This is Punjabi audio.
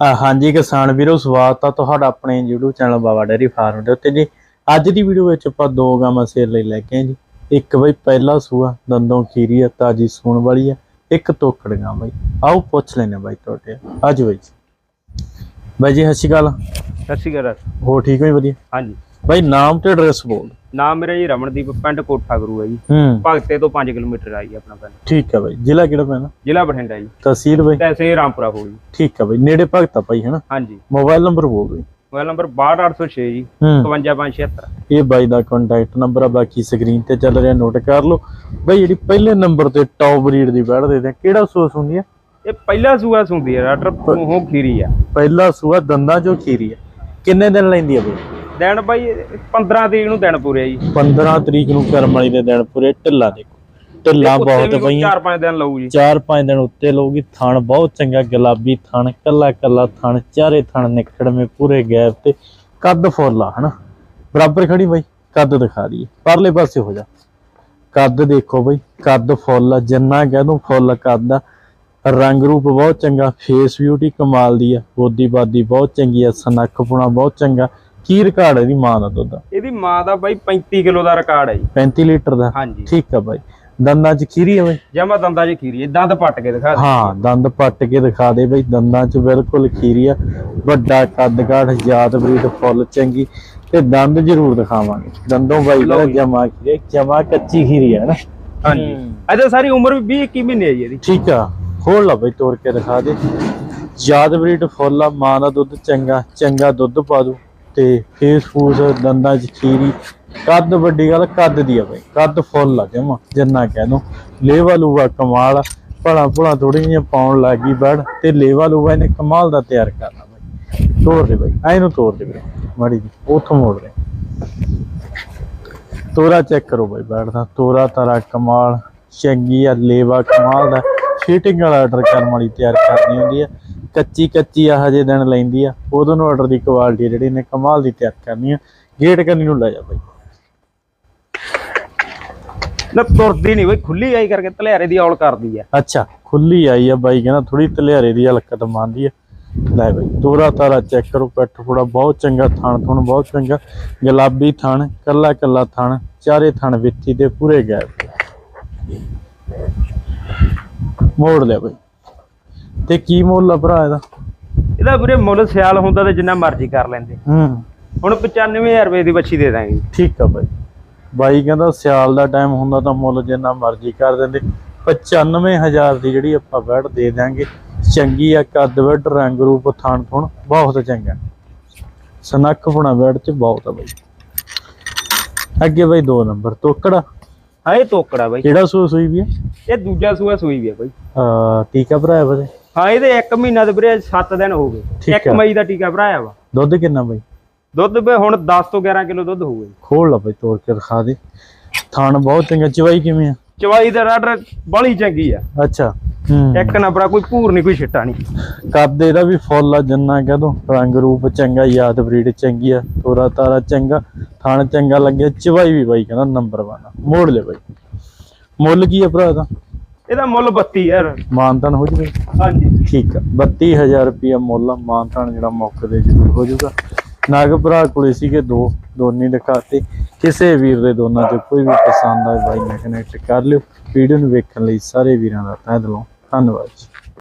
ਹਾਂਜੀ ਕਿਸਾਨ ਵੀਰੋ ਸਵਾਗਤ ਆ ਤੁਹਾਡਾ ਆਪਣੇ YouTube channel Baba dairy farm ਦੇ ਉੱਤੇ ਜੀ। ਅੱਜ ਦੀ ਵੀਡੀਓ ਵਿੱਚ ਆਪਾਂ ਦੋ ਗਾਵਾਂ ਸੇਲ ਲਈ ਲੈ ਕੇ ਆਏ ਜੀ। ਇੱਕ ਬਈ ਪਹਿਲਾ ਸੂਆ ਦੰਦੋਂ ਖੀਰੀ ਆ ਤਾਜੀ ਸੂਣ ਵਾਲੀ ਆ ਇੱਕ ਤੋਕੜ ਗਾਂ ਬਈ। ਆਓ ਪੁੱਛ ਲੈਨੇ ਬਾਈ ਤੁਹਾਡੇ ਅੱਜ ਬਈ ਬਾਈ ਜੀ ਸਤਿ ਸ਼੍ਰੀ ਅਕਾਲ। ਸਤਿ ਸ਼੍ਰੀ ਅਕਾਲ। ਹੋ ਠੀਕ ਹੋ ਜੀ ਵਧੀਆ? ਹਾਂਜੀ। ਬਾਈ ਨਾਮ ਤੇ ਐਡਰੈਸ ਬੋਲ ਨਾਮ ਮੇਰਾ ਜੀ ਰਮਨਦੀਪ ਪਿੰਡ ਕੋਠਾ ਗੁਰੂ ਹੈ ਜੀ। ਹੂੰ। ਭਗਤੇ ਤੋਂ 5 ਕਿਲੋਮੀਟਰ ਆਈ ਆਪਣਾ ਪਿੰਡ। ਠੀਕ ਆ ਬਾਈ। ਜ਼ਿਲ੍ਹਾ ਕਿਹੜਾ ਪੈਣਾ ਜ਼ਿਲ੍ਹਾ ਬਠਿੰਡਾ ਜੀ। ਤਹਿਸੀਲ ਬਾਈ? ਤੈਸੇ ਰਾਮਪੁਰਾ ਹੋ ਜੀ। ਠੀਕ ਆ ਬਾਈ। ਨੇੜੇ ਭਗਤਾ ਬਾਈ ਹੈਨਾ? ਹਾਂਜੀ। ਮੋਬਾਈਲ ਨੰਬਰ ਬੋਲ ਬਈ ਮੋਬਾਈਲ ਨੰਬਰ 62806 ਜੀ। ਹੂੰ। 55576 ਇਹ ਬਾਈ ਦਾ ਕੰਟੈਕਟ ਨੰਬਰ ਆ ਬਾਕੀ ਸਕਰੀਨ ਤੇ ਚੱਲ ਰਿਹਾ ਨੋਟ ਕਰ ਲਓ। ਬਾਈ ਜਿਹੜੀ ਪਹਿਲੇ ਨੰਬਰ ਤੇ ਟੌਪ ਬਰੀਡ ਦੀ ਬੈੜ ਦੇ ਦੇ ਕਿਹੜਾ ਸੂਸ ਹੁੰਦੀ ਆ? ਇਹ ਪਹਿਲਾ ਸੂਆ ਸੁੰਦੀ ਹੈ ਡਾਕਟਰ ਉਹ ਖੀਰੀ ਆ। ਪਹਿਲਾ ਸੂਆ ਦੰਦਾਂ ਚੋਂ ਖੀਰੀ ਆ। ਕਿੰਨੇ ਦਿਨ ਲੈਂਦੀ ਆ ਬਾਈ? ਦਿਨ ਬਾਈ 15 ਤਰੀਕ ਨੂੰ ਦਿਨ ਪੂਰੇ ਆ ਜੀ। 15 ਤਰੀਕ ਨੂੰ ਕਰਮ ਵਾਲੀ ਦੇ ਦਿਨ ਪੂਰੇ ਢਿੱਲਾ ਦੇਖੋ। ਢਿੱਲਾ ਬਹੁਤ ਬਈਆਂ। 4-5 ਦਿਨ ਲਊ ਜੀ। 4-5 ਦਿਨ ਉੱਤੇ ਲਊਗੀ ਥਣ ਬਹੁਤ ਚੰਗਾ ਗੁਲਾਬੀ ਥਣ ਕੱਲਾ ਕੱਲਾ ਥਣ ਚਾਰੇ ਥਣ ਨਿਕੜਵੇਂ ਪੂਰੇ ਗੈਪ ਤੇ ਕੱਦ ਫੁੱਲ ਹਨਾ? ਬਰਾਬਰ ਖੜੀ ਬਾਈ ਕੱਦ ਦਿਖਾ ਦਈਏ। ਪਰਲੇ ਪਾਸੇ ਹੋ ਜਾ। ਕੱਦ ਦੇਖੋ ਬਾਈ ਕੱਦ ਫੁੱਲ ਆ ਜਿੰਨਾ ਕਹਿ ਦੂੰ ਫੁੱਲ ਕੱਦ ਆ। ਰੰਗ ਰੂਪ ਬਹੁਤ ਚੰਗਾ ਫੇਸ ਬਿਊਟੀ ਕਮਾਲ ਦੀ ਆ ਬੋਦੀ ਬਾਦੀ ਬਹੁਤ ਚੰਗੀ ਆ ਸਨੱਖ ਪੁਣਾ ਬਹੁਤ ਚੰਗਾ। ਕੀ ਰਿਕਾਰਡ ਇਹਦੀ ਮਾਂ ਦਾ ਦੁੱਧ? ਇਹਦੀ ਮਾਂ ਦਾ ਬਾਈ 35 ਕਿਲੋ ਦਾ ਰਿਕਾਰਡ ਹੈ ਜੀ। 35 ਲੀਟਰ ਦਾ? ਹਾਂਜੀ। ਠੀਕ ਆ ਬਾਈ। ਦੰਦਾਂ ਚ ਖੀਰੀ ਆ ਬਾਈ? ਜਮਾ ਦੰਦਾਂ 'ਚ ਖੀਰੀ ਹੈ। ਦੰਦ ਪੱਟ ਕੇ ਦਿਖਾ ਦੇ। ਹਾਂ ਦੰਦ ਪੱਟ ਕੇ ਦਿਖਾ ਦੇ ਬਈ। ਦੰਦਾਂ 'ਚ ਬਿਲਕੁਲ ਖੀਰੀ ਆ। ਵੱਡਾ ਕੱਦ ਕਾਠ ਜਾਤ ਬਰੀਡ ਫੁੱਲ ਚੰਗੀ। ਤੇ ਦੰਦ ਜ਼ਰੂਰ ਦਿਖਾਵਾਂਗੇ। ਦੰਦੋਂ ਬਾਈ ਦਾ ਜਮਾ ਖੀਰੀ ਜਮਾ ਕੱਚੀ ਖੀਰੀ ਆ ਨਾ? ਹਾਂਜੀ। ਇਹਦੇ ਸਾਰੀ ਉਮਰ ਵੀ 20 21 ਮਹੀਨੇ ਹੈ ਜੀ ਇਹਦੀ। ਠੀਕ ਆ। ਖੋਲ ਲਾ ਬਈ ਤੋੜ ਕੇ ਦਿਖਾ ਦੇ। ਜਾਤ ਬਰੀਡ ਫੁੱਲ ਆ ਮਾਂ ਦਾ ਦੁੱਧ ਚੰਗਾ ਚੰਗਾ ਦੁੱਧ ਪਾ ਦੂ ਤੇ ਫੇਸ ਫੂਸ ਦੰਦਾਂ 'ਚ ਖੀਰੀ, ਕੱਦ ਵੱਡੀ ਗੱਲ, ਕੱਦ ਦੀ ਆ ਬਈ, ਕੱਦ ਫੁੱਲ ਆ ਜਮਾ, ਜਿੰਨਾ ਕਹਿ ਦੂੰ। ਲੇਵਾ ਲੂਵਾ ਕਮਾਲ ਭਲਾ ਭਲਾ ਥੋੜੀ ਜਿਹੀਆਂ ਪਾਉਣ ਲੱਗੀ ਬੜ ਤੇ ਲੇਵਾ ਲੂਵਾ ਇਹਨੇ ਕਮਾਲ ਦਾ ਤਿਆਰ ਕਰਨਾ ਬਈ। ਤੋੜ ਦੇ ਬਈ, ਐ ਨੂੰ ਤੋੜ ਦੇ ਬਈ, ਮਾੜੀ ਜੀ, ਉਥੋਂ ਮੋੜ ਰਹੇ ਤੋਰਾ ਚੈੱਕ ਕਰੋ ਬਈ ਬੈਠਦਾ ਤੋਰਾ ਤਾਰਾ ਕਮਾਲ, ਚੰਗੀ ਆ, ਲੇਵਾ ਕਮਾਲ ਦਾ। ਫਿਟਿੰਗ ਵਾਲਾ ਆਰਡਰ ਕਰਨ ਵਾਲੀ ਤਿਆਰ ਕਰਨੀ ਹੁੰਦੀ ਆ। ਕੱਚੀ ਕੱਚੀ ਆ ਹਜੇ ਦਿਨ ਲੈਂਦੀ ਆ। ਉਦੋਂ ਨੂੰ ਆਰਡਰ ਦੀ ਕੁਆਲਿਟੀ ਜਿਹੜੀ ਨੇ ਕਮਾਲ ਦੀ ਤਿਆਰ ਕਰਨੀ ਆ। ਗੇਟ ਕਰਨੀ ਨੂੰ ਲੈ ਜਾ ਬਈ। ਨਾ ਤੁਰਦੀ ਨਹੀਂ ਬਈ ਖੁੱਲੀ ਆਈ ਕਰਕੇ ਧਲਿਆਰੇ ਦੀ ਔਲ ਕਰਦੀ ਆ। ਅੱਛਾ ਖੁੱਲੀ ਆਈ ਆ ਬਾਈ ਕਹਿੰਦਾ ਥੋੜੀ ਤਲਿਆਰੇ ਦੀ ਹਲਕਤ ਮੰਨਦੀ ਆ। ਲੈ ਬਾਈ ਤੋਰਾ ਤਾਰਾ ਚੈੱਕ ਕਰੋ ਪਿੱਠ ਪੂੜਾ ਬਹੁਤ ਚੰਗਾ ਥਣ ਥਣ ਬਹੁਤ ਚੰਗਾ। ਗੁਲਾਬੀ ਥਣ ਕੱਲਾ ਕੱਲਾ ਥਣ ਚਾਰੇ ਥਣ ਵਿੱਥੀ ਦੇ ਪੂਰੇ ਗਏ ਮੋੜ ਲਿਆ ਬਾਈ। ਤੇ ਕੀ ਮੁੱਲ ਆ ਭਰਾ ਇਹਦਾ? ਇਹਦਾ ਵੀਰੇ ਮੁੱਲ ਸਿਆਲ ਹੁੰਦਾ ਤੇ ਜਿੰਨਾ ਮਰਜ਼ੀ ਕਰ ਲੈਂਦੇ। ਹੂੰ। ਹੁਣ 95000 ਰੁਪਏ ਦੀ ਬੱਚੀ ਦੇ ਦਾਂਗੇ। ਠੀਕ ਆ ਬਾਈ। ਬਾਈ ਕਹਿੰਦਾ ਸਿਆਲ ਦਾ ਟਾਈਮ ਹੁੰਦਾ ਤਾਂ ਮੁੱਲ ਜਿੰਨਾ ਮਰਜ਼ੀ ਕਰ ਦਿੰਦੇ। 95000 ਦੀ ਜਿਹੜੀ ਆਪਾਂ ਬੈਡ ਦੇ ਦਾਂਗੇ। ਚੰਗੀ ਆ ਕੱਦ ਵੱਡ ਰੰਗ ਰੂਪ ਥਣ ਥੁਣ ਬਹੁਤ ਚੰਗਾ। ਸਨੱਖ ਪੁਣਾ ਬੈਡ ਚ ਬਹੁਤ ਆ ਬਾਈ। ਅੱਗੇ ਬਾਈ 2 ਨੰਬਰ ਤੋਕੜਾ। ਹਾਂ ਇਹ ਤੋਕੜਾ ਬਾਈ। ਕਿਹੜਾ ਸੂ ਸੂਈ ਵੀ ਆ? ਇਹ ਦੂਜਾ ਸੂਆ ਸੂਈ ਵੀ ਆ ਬਾਈ। ਅਹ ਟੀਕਾ ਭਰਾਇਆ ਵਾ ਹਾਂ ਇਹਦੇ 1 ਮਹੀਨਾ ਦੇ ਵੀਰੇ 7 ਦਿਨ ਹੋ ਗਏ। 1 ਆ। ਮਈ ਦਾ ਟੀਕਾ ਭਰਾਇਆ ਵਾ। ਦੁੱਧ ਕਿੰਨਾ ਬਾਈ? ਦੁੱਧ ਵੀ ਹੁਣ 10 ਤੋਂ 11 ਕਿਲੋ ਦੁੱਧ ਹੋਊਗਾ। ਖੋਲ ਲਾ ਬਾਈ ਤੋੜ ਕੇ ਦਿਖਾ ਦੇ। ਥਣ ਬਹੁਤ ਚੰਗਾ ਚਵਾਈ ਕਿਵੇਂ ਆ? ਚਵਾਈ ਦਾ ਰਾਡਰ ਬੜੀ ਚੰਗੀ ਆ। ਅੱਛਾ ਇੱਕ ਨੰਬਰਾ ਕੋਈ ਭੂਰ ਨਹੀਂ ਕੋਈ ਛਿੱਟਾ ਨਹੀਂ ਕੱਦ ਇਹਦਾ ਵੀ ਫੁੱਲ ਆ ਜੰਨਾ ਕਹਿ ਦੋ ਰੰਗ ਰੂਪ ਚੰਗਾ ਯਾਦ ਬਰੀਡ ਚੰਗੀ ਆ ਤੋਰਾ ਤਾਰਾ ਚੰਗਾ ਥਣ ਚੰਗਾ ਲੱਗਿਆ ਚਵਾਈ ਵੀ ਬਾਈ ਕਹਿੰਦਾ ਨੰਬਰ 1 ਆ। ਮੋੜ ਲੈ ਬਾਈ। ਮੁੱਲ ਕੀ ਆ ਭਰਾ ਦਾ ਇਹਦਾ ਮੁੱਲ 32 ਯਾਰ। ਮਾਨਤਨ ਹੋ ਜੂਗਾ? ਹਾਂਜੀ। ਠੀਕ ਆ। 32000 ਰੁਪਿਆ ਮੁੱਲ ਮਾਨਤਨ ਜਿਹੜਾ ਮੌਕੇ ਦੇ ਜ਼ਰੂਰ ਹੋ ਜਾਊਗਾ ਨਾਗ ਭਰਾ ਕੋਲੇ ਸੀਗੇ ਦੋ ਦੋਨੇ ਦਿਖਾਤੇ ਕਿਸੇ ਵੀਰ ਦੇ ਦੋਨਾਂ ਚੋਂ ਕੋਈ ਵੀ ਪਸੰਦ ਆਏ ਬਾਈ ਨਾਲ ਕਨੈਕਟ ਕਰ ਲਿਓ। ਵੀਡੀਓ ਨੂੰ ਵੇਖਣ ਲਈ ਸਾਰੇ ਵੀਰਾਂ ਦਾ ਤਹਿ ਦਿਲੋਂ ਧੰਨਵਾਦ ਜੀ।